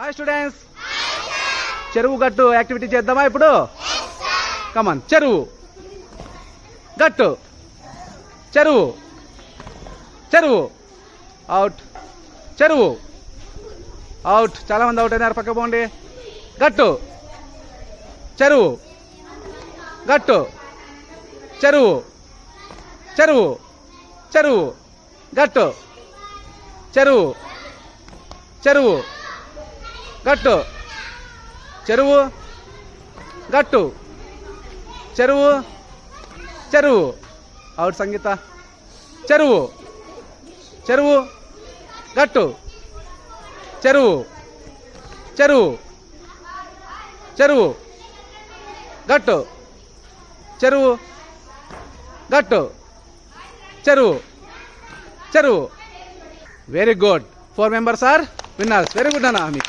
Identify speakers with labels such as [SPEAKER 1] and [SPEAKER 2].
[SPEAKER 1] Hi students చెరువు గట్టు activity చేద్దామా ఇప్పుడు? కమన్ చెరువు. గట్టు. చెరువు. చెరువు. అవుట్ చెరువు. అవుట్ చాలా మంది అవుట్ అయినారు. పక్క పోండి. గట్టు. చెరువు. గట్టు. చెరువు. చెరువు. చెరువు. గట్టు. చెరువు. చెరువు. గట్టు. చెరువు. గట్టు. చెరువు. చెరువు. అవుట్ సంగీత. చెరువు. చెరువు. గట్టు. చెరువు. చెరువు. చెరువు. గట్టు. చెరువు. గట్టు. చెరువు. చెరువు. Very good four members are winners very good అన్న మీకు.